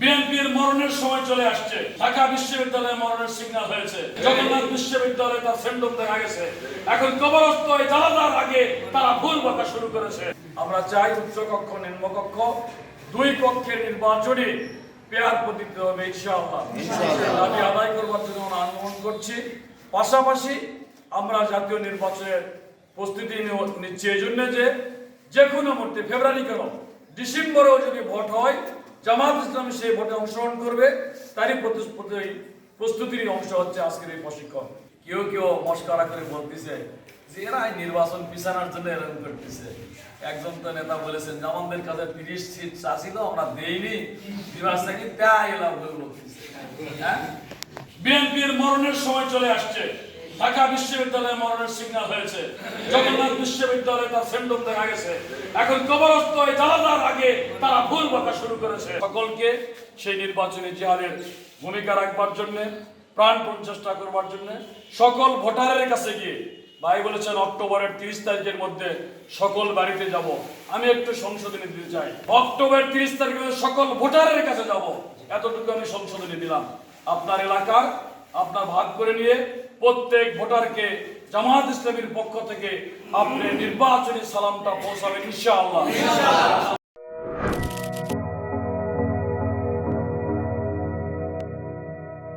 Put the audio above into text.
বিএনপির মরণের সময় চলে আসছে। ঢাকা বিশ্ববিদ্যালয়ে মরণের সিগন্যাল হয়েছে। জগন্নাথ বিশ্ববিদ্যালয়ে তার সেন্ডম দেখা গেছে। এখন কবরস্থ জানাজার আগে তারা ভুল বকা শুরু করেছে। আমরা চাই উচ্চ কক্ষ নিম্ন কক্ষ দুই কক্ষের নির্বাচনে পেয়ার পতিত হবে ইনশাআল্লাহ। দাবি আদায় করবার জন্য আমরা আন্দোলন করছি। পাশাপাশি আমরা জাতীয় নির্বাচনের প্রস্তুতি নিচ্ছি। এই জন্য যে যে কোনো মুহূর্তে ফেব্রুয়ারি কেন? ডিসেম্বরেও যদি ভোট হয় জামাত ইসলাম সেই ভোটে অংশগ্রহণ করবে, তারই প্রস্তুতির অংশ হচ্ছে আজকের এই প্রশিক্ষণ। কেউ কেউ মস্করা করে বলতেছে যে এরা নির্বাচন পিছানোর জন্য এরকম করতেছে। একজন তো নেতা বলেছেন জামানদের কাছে তিরিশ সিট চাষিল আমরা দেইনি নির্বাচনে তাই এলা ভুল বলতেছে হ্যাঁ? বিএনপির মরণের সময় চলে আসছে। ঢাকা বিশ্ববিদ্যালয়ে মরণের সিগন্যাল হয়েছে। জগন্নাথ বিশ্ববিদ্যালয়ে তার সেন্ডম দেখা গেছে। এখন কবরস্থ হয়ে জানাজার আগে তারা ভুল শুরু করেছে। সকলকে সেই নির্বাচনী জিহাদের ভূমিকা রাখবার জন্য প্রাণপণ চেষ্টা করবার জন্য সকল ভোটারের কাছে গিয়ে, ভাই বলেছেন, অক্টোবরের তিরিশ তারিখের মধ্যে সকল বাড়িতে যাব। আমি একটু সংশোধনী দিতে চাই। অক্টোবর তিরিশ তারিখের সকল ভোটারের কাছে যাব। এতটুকু আমি সংশোধনী দিলাম। আপনার এলাকার আপনার ভাগ করে নিয়ে প্রত্যেক ভোটারকে জামাত ইসলামীর পক্ষ থেকে আপনি নির্বাচনী সালামটা পৌঁছাবেন, ইনশাআল্লাহ।